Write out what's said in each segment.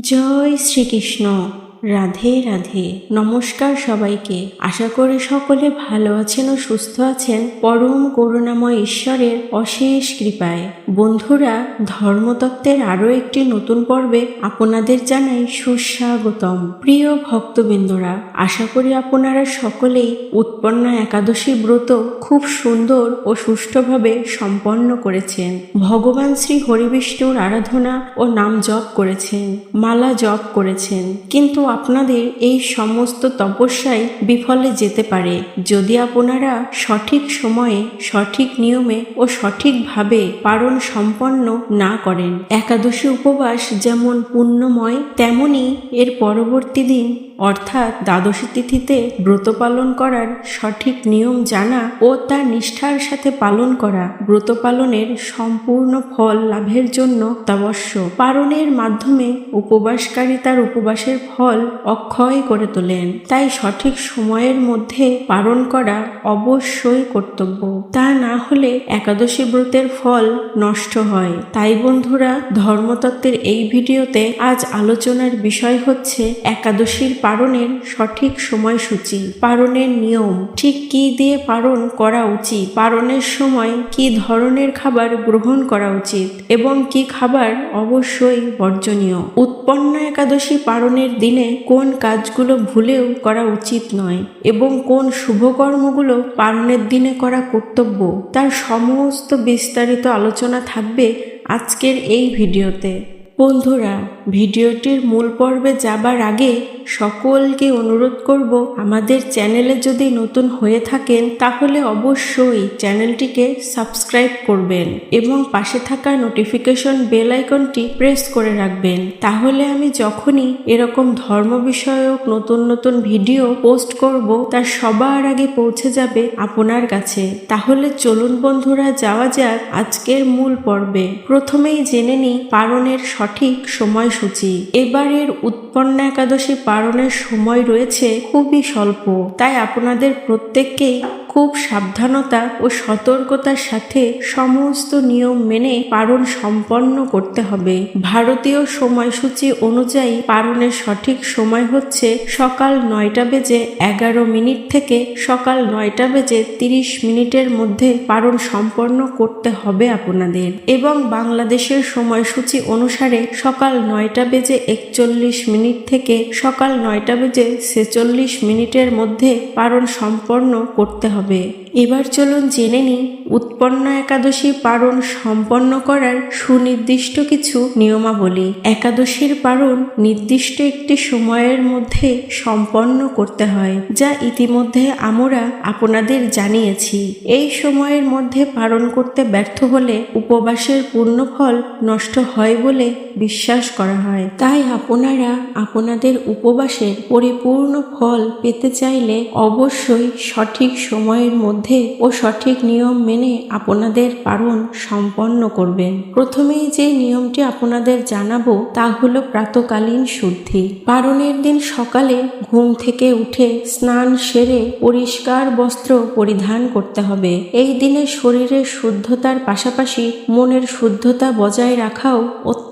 জয় শ্রীকৃষ্ণ। রাধে রাধে। নমস্কার সবাইকে। আশা করি সকলে ভালো আছেন ও সুস্থ আছেন। পরম করুণাময় ঈশ্বরের অশেষ কৃপায়। বন্ধুরা, ধর্মতত্ত্বের আরও একটি নতুন পর্বে আপনাদের জানাই সুস্বাগতম। প্রিয় ভক্তবৃন্দরা, আশা করি আপনারা সকলেই উৎপন্ন একাদশী ব্রত খুব সুন্দর ও সুষ্ঠুভাবে সম্পন্ন করেছেন। ভগবান শ্রী হরিবিষ্ণুর আরাধনা ও নাম জপ করেছেন, মালা জপ করেছেন। কিন্তু আপনাদের এই সমস্ত তপস্যায় বিফলে যেতে পারে। যদি আপনারা সঠিক সময়ে, সঠিক নিয়মে ও সঠিকভাবে পারণ সম্পন্ন না করেন। একাদশী উপবাস যেমন পুণ্যময়, তেমনি এর পরবর্তী দিন অর্থাৎ দ্বাদশী তিথিতে ব্রত পালন করার সঠিক নিয়ম জানা ও তা নিষ্ঠার সাথে পালন করা ব্রত পালনের সম্পূর্ণ ফল লাভের জন্য তাবশ্য পালনের মাধ্যমে উপবাসকারী তার উপবাসের ফল অক্ষয় করে তোলেন। তাই সঠিক সময়ের মধ্যে পালন করা অবশ্যই কর্তব্য। তা না হলে একাদশী ব্রতের ফল নষ্ট হয়। তাই বন্ধুরা, ধর্মতত্ত্বের এই ভিডিওতে আজ আলোচনার বিষয় হচ্ছে একাদশীর পারণের সঠিক সময়সূচি, পারণের নিয়ম, ঠিক কি দিয়ে পালন করা উচিত, পারণের সময় কি ধরনের খাবার গ্রহণ করা উচিত এবং কি খাবার অবশ্যই বর্জনীয়। উৎপন্ন একাদশী পারণের দিনে কোন কাজগুলো ভুলেও করা উচিত নয় এবং কোন শুভকর্মগুলো পারণের দিনে করা কর্তব্য, তার সমস্ত বিস্তারিত আলোচনা থাকবে আজকের এই ভিডিওতে। বন্ধুরা ভিডিওটির মূল পর্বে যাবার আগে সকলকে অনুরোধ করব, আমাদের চ্যানেলে যদি নতুন হয়ে থাকেন, তাহলে অবশ্যই চ্যানেলটিকে সাবস্ক্রাইব করবেন এবং পাশে থাকা নোটিফিকেশন বেল আইকনটি প্রেস করে রাখবেন। তাহলে আমি যখনই এরকম ধর্ম বিষয়ক নতুন নতুন ভিডিও পোস্ট করব, তা সবার আগে পৌঁছে যাবে আপনার কাছে। তাহলে চলুন বন্ধুরা, যাওয়া যাক আজকের মূল পর্বে। প্রথমেই জেনে নিই পালনের সঠিক সময়সূচি এবারের উৎপন্ন একাদশী পালনের সময় রয়েছে খুবই স্বল্প। তাই আপনাদের প্রত্যেককেই খুব সাবধানতা ও সতর্কতার সাথে সমস্ত নিয়ম মেনে পারণ সম্পন্ন করতে হবে। ভারতীয় সময়সূচি অনুযায়ী পারণের সঠিক সময় হচ্ছে সকাল নয়টা বেজে এগারো মিনিট থেকে সকাল নয়টা বেজে তিরিশ মিনিটের মধ্যে পারণ সম্পন্ন করতে হবে আপনাদের। এবং বাংলাদেশের সময়সূচি অনুসারে সকাল নয়টা বেজে একচল্লিশ মিনিট থেকে সকাল নয়টা বেজে ছেচল্লিশ মিনিটের মধ্যে পারণ সম্পন্ন করতে হবে হবে। এবার চলুন জেনে নিই উৎপন্ন একাদশী পারণ সম্পন্ন করার সুনির্দিষ্ট কিছু নিয়মাবলী। একাদশীর পারণ নির্দিষ্ট একটি সময়ের মধ্যে সম্পন্ন করতে হয়, যা ইতিমধ্যে আমরা আপনাদের জানিয়েছি। এই সময়ের মধ্যে পালন করতে ব্যর্থ হলে উপবাসের পূর্ণ ফল নষ্ট হয় বলে বিশ্বাস করা হয়। তাই আপনারা আপনাদের উপবাসের পরিপূর্ণ ফল পেতে চাইলে অবশ্যই সঠিক সময়ের মধ্যে ও সঠিক নিয়ম মেনে আপনাদের পারণ সম্পন্ন করবেন। প্রথমেই যে নিয়মটি আপনাদের জানাব তা হলো প্রাতকালীন শুদ্ধি। পারণের দিন সকালে ঘুম থেকে উঠে স্নান সেরে পরিষ্কার বস্ত্র পরিধান করতে হবে। এই দিনে শরীরের শুদ্ধতার পাশাপাশি মনের শুদ্ধতা বজায় রাখাও অত্যন্ত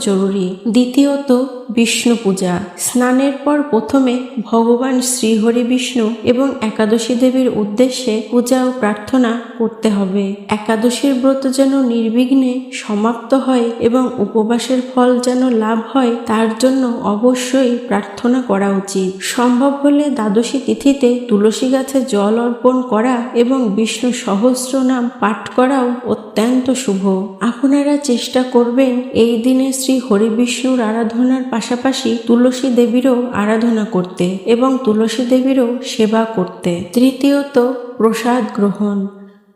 জরুরি। দ্বিতীয়ত, বিষ্ণু পূজা। স্নানের পর প্রথমে ভগবান শ্রীহরি বিষ্ণু এবং একাদশী দেবীর উদ্দেশ্যে পূজা ও প্রার্থনা করতে হবে। একাদশীর ব্রত যেন নির্বিঘ্নে সমাপ্ত হয় এবং উপবাসের ফল যেন লাভ হয়, তার জন্য অবশ্যই প্রার্থনা করা উচিত। সম্ভব হলে দ্বাদশী তিথিতে তুলসী গাছে জল অর্পণ করা এবং বিষ্ণু সহস্র নাম পাঠ করাও অত্যন্ত শুভ। আপনারা চেষ্টা করবেন এই দিনে শ্রী হরি বিষ্ণুর আরাধনার পাশাপাশি তুলসী দেবীরও আরাধনা করতে এবং তুলসী দেবীরও সেবা করতে। তৃতীয়ত প্রসাদ গ্রহণ।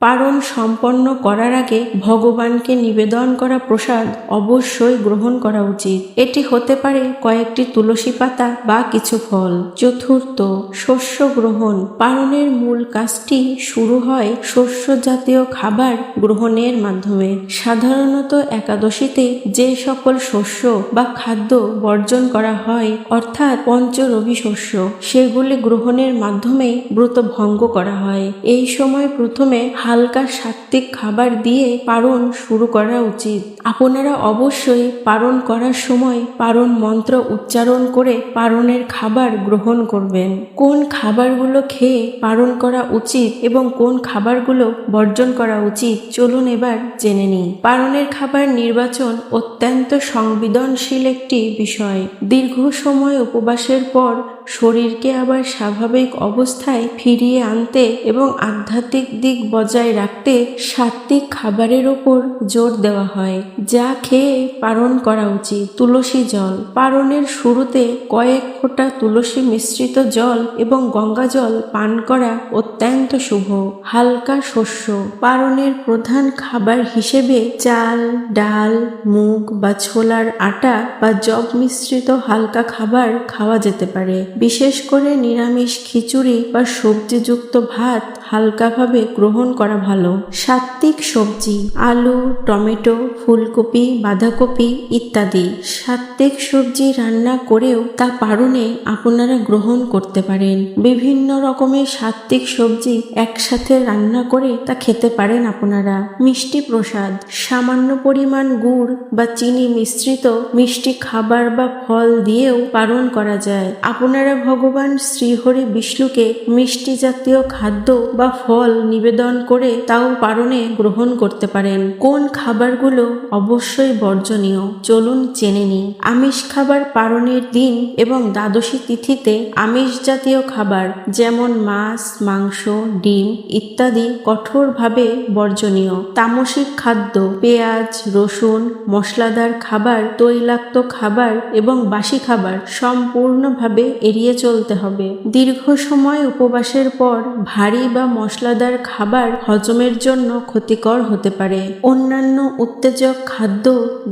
পারণ সম্পন্ন করার আগে ভগবানকে নিবেদন করা প্রসাদ অবশ্যই গ্রহণ করা উচিত। এটি হতে পারে কয়েকটি তুলসী পাতা বা কিছু ফল। চতুর্থ, শস্য গ্রহণ। পারণের মূল কাজটি শুরু হয় শস্য জাতীয় খাবার গ্রহণের মাধ্যমে। সাধারণত একাদশীতে যে সকল শস্য বা খাদ্য বর্জন করা হয়, অর্থাৎ পঞ্চরবি শস্য, সেগুলি গ্রহণের মাধ্যমেই ব্রত ভঙ্গ করা হয়। এই সময় প্রথমে হালকা সাত্ত্বিক খাবার দিয়ে পারণ শুরু করা উচিত। আপনারা অবশ্যই পারণ করার সময় পারণ মন্ত্র উচ্চারণ করে পারণের খাবার গ্রহণ করবেন। কোন খাবারগুলো খেয়ে পারণ করা উচিত এবং কোন খাবারগুলো বর্জন করা উচিত, চলুন এবার জেনে নিই। পারণের খাবার নির্বাচন অত্যন্ত সংবেদনশীল একটি বিষয়। দীর্ঘ সময় উপবাসের পর শরীরকে আবার স্বাভাবিক অবস্থায় ফিরিয়ে আনতে এবং আধ্যাত্মিক দিক বজায় রাখতে সাত্ত্বিক খাবারের ওপর জোর দেওয়া হয়। যা খেয়ে পারণ করা উচিত। তুলসী জল। পারণের শুরুতে কয়েক ফোঁটা তুলসী মিশ্রিত জল এবং গঙ্গা জল পান করা অত্যন্ত শুভ। হালকা শস্য। পারণের প্রধান খাবার হিসেবে চাল, ডাল, মুগ বা ছোলার আটা বা জব মিশ্রিত হালকা খাবার খাওয়া যেতে পারে। বিশেষ করে নিরামিষ খিচুড়ি বা সবজিযুক্ত ভাত হালকাভাবে গ্রহণ করা ভালো। সাত্ত্বিক সবজি, আলু, টমেটো, ফুলকপি, বাঁধাকপি ইত্যাদি। সাত্ত্বিক সবজি রান্না করেও তা পারণে আপনারা গ্রহণ করতে পারেন। বিভিন্ন রকমের সাত্ত্বিক সবজি একসাথে রান্না করে তা খেতে পারেন আপনারা। মিষ্টি প্রসাদ, সামান্য পরিমাণ গুড় বা চিনি মিশ্রিত মিষ্টি খাবার বা ফল দিয়েও পালন করা যায়। আপনারা ভগবান শ্রীহরি বিষ্ণুকে মিষ্টি জাতীয় খাদ্য বা ফল নিবেদন করে তাও পারণে গ্রহণ করতে পারেন। কোন খাবারগুলো অবশ্যই বর্জনীয়? চলুন জেনে নিই। আমিষ খাবার পারণের দিন এবং দ্বাদশী তিথিতে আমিষ জাতীয় খাবার যেমন মাছ, মাংস, ডিম ইত্যাদি কঠোরভাবে বর্জনীয়। তামসিক খাদ্য পেঁয়াজ, রসুন, মশলাদার খাবার, তৈলাক্ত খাবার এবং বাসি খাবার সম্পূর্ণভাবে এড়িয়ে চলতে হবে। দীর্ঘ সময় উপবাসের পর ভারী বা মশলাদার খাবার হজমের জন্য ক্ষতিকর হতে পারে। অন্যান্য উত্তেজক খাদ্য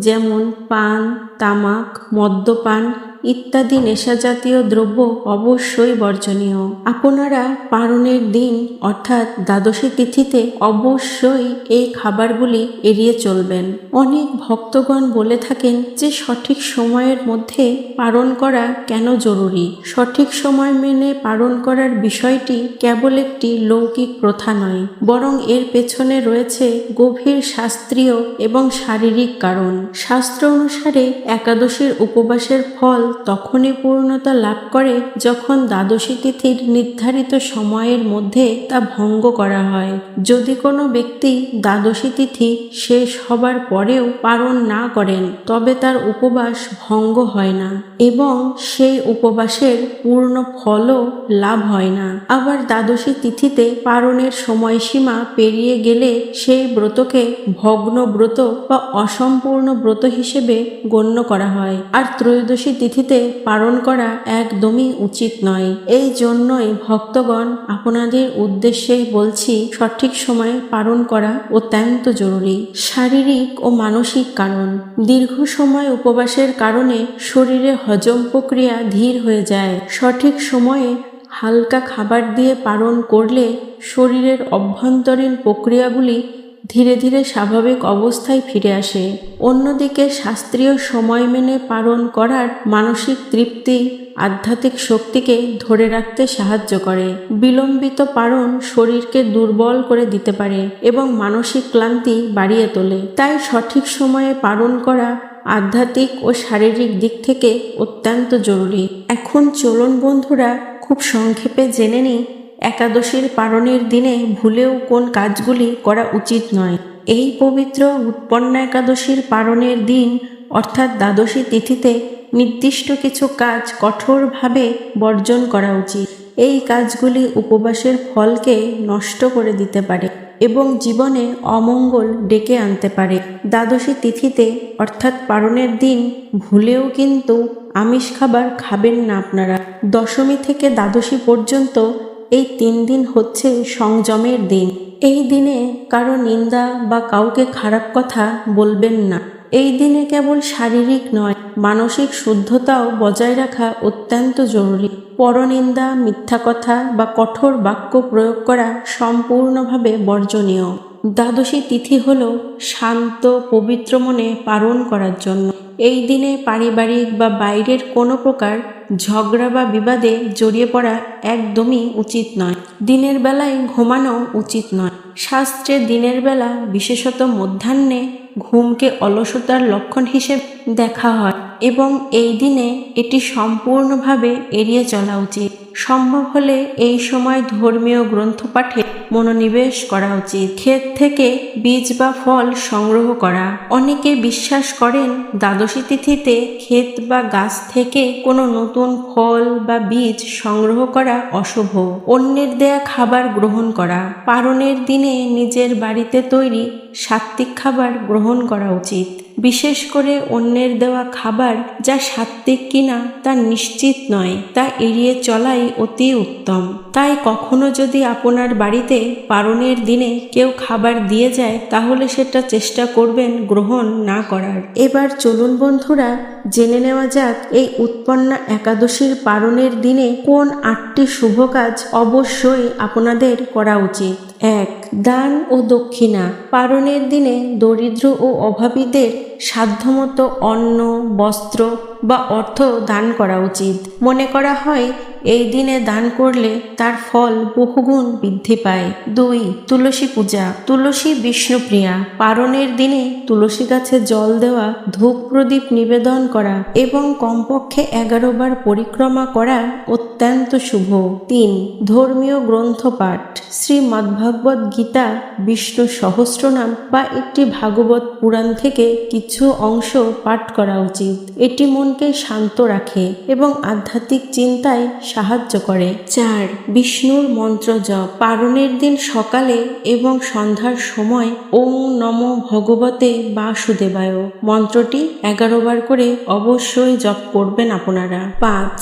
যেমন পান তামাক মদ্যপান ইত্যাদি নেশাজাতীয় দ্রব্য অবশ্যই বর্জনীয়। আপনারা পারণের দিন, অর্থাৎ দ্বাদশী তিথিতে, অবশ্যই এই খাবারগুলি এড়িয়ে চলবেন। অনেক ভক্তগণ বলে থাকেন যে সঠিক সময়ের মধ্যে পালন করা কেন জরুরি? সঠিক সময় মেনে পালন করার বিষয়টি কেবল একটি লৌকিক প্রথা নয়, বরং এর পেছনে রয়েছে গভীর শাস্ত্রীয় এবং শারীরিক কারণ। শাস্ত্র অনুসারে একাদশীর উপবাসের ফল তখনই পূর্ণতা লাভ করে যখন দ্বাদশী তিথির নির্ধারিত সময়ের মধ্যে তা ভঙ্গ করা হয়। যদি কোনো ব্যক্তি দ্বাদশী তিথি শেষ হবার পরেও পালন না করেন, তবে তার উপবাস ভঙ্গ হয় না এবং সেই উপবাসের পূর্ণ ফলও লাভ হয় না। আবার দ্বাদশী তিথিতে পারণের সময়সীমা পেরিয়ে গেলে সেই ব্রতকে ভগ্ন ব্রত বা অসম্পূর্ণ ব্রত হিসেবে গণ্য করা হয়। আর ত্রয়োদশী তিথিতে পালন করা একদমই উচিত নয়। এই জন্যই ভক্তগণ আপনাদের উদ্দেশ্যেই বলছি, সঠিক সময়ে পালন করা অত্যন্ত জরুরি। শারীরিক ও মানসিক কারণ। দীর্ঘ সময় উপবাসের কারণে শরীরে হজম প্রক্রিয়া ধীর হয়ে যায়। সঠিক সময়ে হালকা খাবার দিয়ে পালন করলে শরীরের অভ্যন্তরীণ প্রক্রিয়াগুলি ধীরে ধীরে স্বাভাবিক অবস্থায় ফিরে আসে। অন্যদিকে শাস্ত্রীয় সময় মেনে পালন করার মানসিক তৃপ্তি আধ্যাত্মিক শক্তিকে ধরে রাখতে সাহায্য করে। বিলম্বিত পালন শরীরকে দুর্বল করে দিতে পারে এবং মানসিক ক্লান্তি বাড়িয়ে তোলে। তাই সঠিক সময়ে পালন করা আধ্যাত্মিক ও শারীরিক দিক থেকে অত্যন্ত জরুরি। এখন চলুন বন্ধুরা, খুব সংক্ষেপে জেনে নিই একাদশীর পারণের দিনে ভুলেও কোন কাজগুলি করা উচিত নয়। এই পবিত্র উৎপন্ন একাদশীর পারণের দিন, অর্থাৎ দ্বাদশী তিথিতে, নির্দিষ্ট কিছু কাজ কঠোরভাবে বর্জন করা উচিত। এই কাজগুলি উপবাসের ফলকে নষ্ট করে দিতে পারে এবং জীবনে অমঙ্গল ডেকে আনতে পারে। দ্বাদশী তিথিতে, অর্থাৎ পারণের দিন, ভুলেও কিন্তু আমিষ খাবার খাবেন না আপনারা। দশমী থেকে দ্বাদশী পর্যন্ত এই তিন দিন হচ্ছে সংযমের দিন। এই দিনে কারও নিন্দা বা কাউকে খারাপ কথা বলবেন না। এই দিনে কেবল শারীরিক নয়, মানসিক শুদ্ধতাও বজায় রাখা অত্যন্ত জরুরি। পরনিন্দা, মিথ্যা কথা বা কঠোর বাক্য প্রয়োগ করা সম্পূর্ণভাবে বর্জনীয়। দ্বাদশী তিথি হল শান্ত, পবিত্র মনে পালন করার জন্য। এই দিনে পারিবারিক বা বাইরের কোনো প্রকার ঝগড়া বা বিবাদে জড়িয়ে পড়া একদমই উচিত নয়। দিনের বেলায় ঘুমানো উচিত নয়। শাস্ত্রে দিনের বেলা বিশেষত মধ্যাহ্নে ঘুমকে অলসতার লক্ষণ হিসেবে দেখা হয় এবং এই দিনে এটি সম্পূর্ণভাবে এড়িয়ে চলা উচিত। সম্ভব হলে এই সময় ধর্মীয় গ্রন্থ পাঠে মনোনিবেশ করা উচিত। ক্ষেত থেকে বীজ বা ফল সংগ্রহ করা। অনেকে বিশ্বাস করেন দ্বাদশী তিথিতে ক্ষেত বা গাছ থেকে কোনো নতুন ফল বা বীজ সংগ্রহ করা অশুভ। অন্যের দেয়া খাবার গ্রহণ করা। পারণের দিনে নিজের বাড়িতে তৈরি সাত্ত্বিক খাবার গ্রহণ করা উচিত। বিশেষ করে অন্যের দেওয়া খাবার যা সাত্ত্বিক কিনা তা নিশ্চিত নয়, তা এড়িয়ে চলাই অতি উত্তম। তাই কখনো যদি আপনার বাড়িতে পারণের দিনে কেউ খাবার দিয়ে যায়, তাহলে সেটা চেষ্টা করবেন গ্রহণ না করার। এবার চলুন বন্ধুরা, জেনে নেওয়া যাক এই উৎপন্না একাদশীর পারণের দিনে কোন আটটি শুভ কাজ অবশ্যই আপনাদের করা উচিত। এক, দান ও দক্ষিণা। পারণের দিনে দরিদ্র ও অভাবীদের সাধ্যমতো অন্ন, বস্ত্র বা অর্থ দান করা উচিত। মনে করা হয় এই দিনে দান করলে তার ফল বহুগুণ বৃদ্ধি পায়। দুই, তুলসী পূজা। তুলসী বিষ্ণুপ্রিয়া। পারণের দিনে তুলসী গাছে জল দেওয়া, ধূপ প্রদীপ নিবেদন করা এবং কমপক্ষে এগারো বার পরিক্রমা করা অত্যন্ত শুভ। তিন, ধর্মীয় গ্রন্থ পাঠ। শ্রীমদ্ভাগবত গীতা, বিষ্ণু সহস্রনাম বা একটি ভাগবত পুরাণ থেকে কিছু অংশ পাঠ করা উচিত। এটি মনকে শান্ত রাখে এবং আধ্যাত্মিক চিন্তায় সাহায্য করে। চার, বিষ্ণুর মন্ত্র জপ। পারণের দিন সকালে এবং সন্ধ্যার সময় ওং নম ভগবতে বাসুদেবায়। মন্ত্রটি এগারো বার করে অবশ্যই জপ করবেন আপনারা। পাঁচ,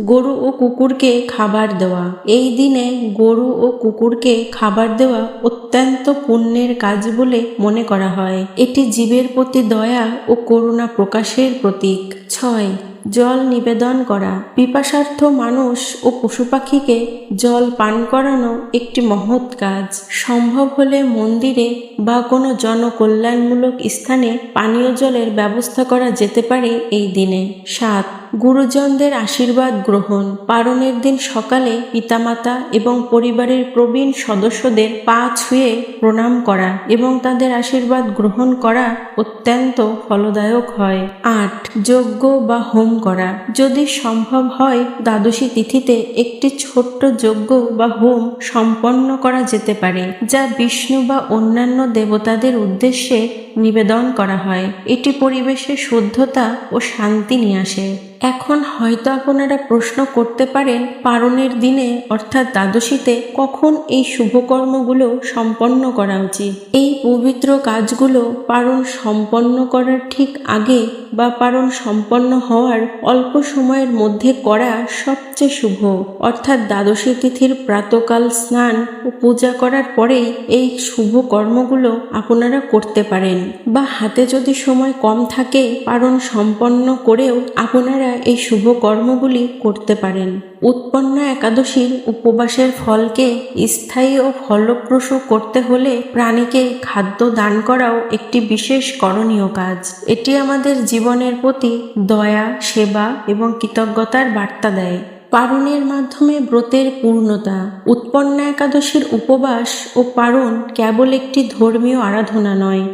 গরু ও কুকুরকে খাবার দেওয়া। এই দিনে গরু ও কুকুরকে খাবার দেওয়া অত্যন্ত পুণ্যের কাজ বলে মনে করা হয়। এটি জীবের প্রতি দয়া ও করুণা প্রকাশের প্রতীক। ছয় জল নিবেদন করা। পিপাসার্থ মানুষ ও পশু পাখিকে জল পান করানো একটি মহৎ কাজ। সম্ভব হলে মন্দিরে বা কোনো জনকল্যাণমূলক স্থানে পানীয় জলের ব্যবস্থা করা যেতে পারে এই দিনে। সাত, গুরুজনদের আশীর্বাদ গ্রহণ। পারণের দিন সকালে পিতামাতা এবং পরিবারের প্রবীণ সদস্যদের পা ছুঁয়ে প্রণাম করা এবং তাদের আশীর্বাদ গ্রহণ করা অত্যন্ত ফলদায়ক হয়। আট, যজ্ঞ বা হোম করা। যদি সম্ভব হয়, দ্বাদশী তিথিতে একটি ছোট্ট যজ্ঞ বা হোম সম্পন্ন করা যেতে পারে, যা বিষ্ণু বা অন্যান্য দেবতাদের উদ্দেশ্যে নিবেদন করা হয়। এটি পরিবেশে শুদ্ধতা ও শান্তি নিয়ে আসে। এখন হয়তো আপনারা প্রশ্ন করতে পারেন, পারণের দিনে, অর্থাৎ দ্বাদশীতে, কখন এই শুভকর্মগুলো সম্পন্ন করা উচিত। এই পবিত্র কাজগুলো পারণ সম্পন্ন করার ঠিক আগে বা পারণ সম্পন্ন হওয়ার অল্প সময়ের মধ্যে করা সবচেয়ে শুভ। অর্থাৎ দ্বাদশী তিথির প্রাতকাল স্নান ও পূজা করার পরেই এই শুভ কর্মগুলো আপনারা করতে পারেন। বা হাতে যদি সময় কম থাকে, পারণ সম্পন্ন করেও আপনারা এই শুভ কর্মগুলি করতে পারেন। উৎপন্না একাদশীর উপবাসের ফলকে স্থায়ী ও ফলপ্রসূ করতে হলে প্রাণীকে খাদ্য দান করাও একটি বিশেষ করণীয় কাজ। এটি আমাদের জীবনের প্রতি দয়া, সেবা এবং কৃতজ্ঞতার বার্তা দেয়। পারণের মাধ্যমে ব্রতের পূর্ণতা, উৎপন্না একাদশীর উপবাস ও পারণ কেবল একটি ধর্মীয় আরাধনা নয়,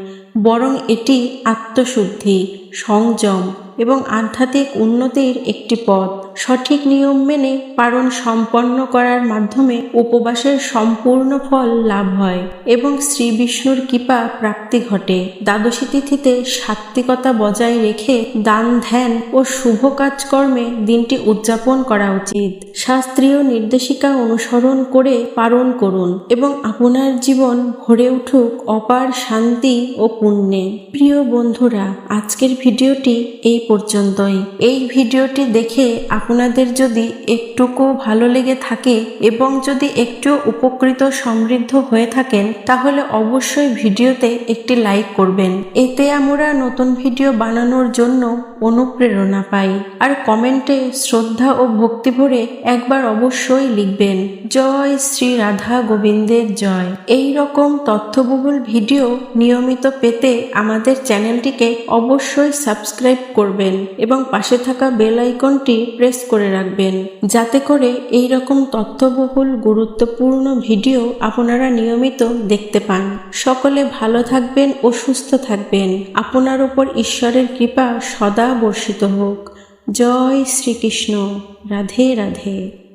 বরং এটি আত্মশুদ্ধি, সংযম এবং আধ্যাত্মিক উন্নতির একটি পথ। সঠিক নিয়ম মেনে পারণ সম্পন্ন করার মাধ্যমে উপবাসের সম্পূর্ণ ফল লাভ হয় এবং শ্রী বিষ্ণুর কৃপা প্রাপ্তি ঘটে। দ্বাদশী তিথিতে সাত্ত্বিকতা বজায় রেখে দান, ধ্যান ও শুভ কাজকর্মে দিনটি উদযাপন করা উচিত। শাস্ত্রীয় নির্দেশিকা অনুসরণ করে পালন করুন এবং আপনার জীবন ভরে উঠুক অপার শান্তি ও পুণ্যে। প্রিয় বন্ধুরা, আজকের ভিডিওটি এই পর্যন্তই। এই ভিডিওটি দেখে আপনাদের যদি একটুকু ভালো লেগে থাকে এবং যদি একটু উপকৃত সমৃদ্ধ হয়ে থাকেন, তাহলে অবশ্যই ভিডিওতে একটি লাইক করবেন। এতে আমরা নতুন ভিডিও বানানোর জন্য অনুপ্রেরণা পাই। আর কমেন্টে শ্রদ্ধা ও ভক্তি ভরে একবার অবশ্যই লিখবেন, জয় শ্রী রাধা গোবিন্দের জয়। এই রকম তথ্যবহুল ভিডিও নিয়মিত পেতে আমাদের চ্যানেলটিকে অবশ্যই সাবস্ক্রাইব করবেন এবং পাশে থাকা বেল আইকনটি প্রেস করে রাখবেন। যাতে করে এই রকম তথ্যবহুল, গুরুত্বপূর্ণ ভিডিও আপনারা নিয়মিত দেখতে পান। সকলে ভালো থাকবেন ও সুস্থ থাকবেন। আপনার উপর ঈশ্বরের কৃপা সদা বর্ষিত হোক। জয় শ্রীকৃষ্ণ। রাধে রাধে।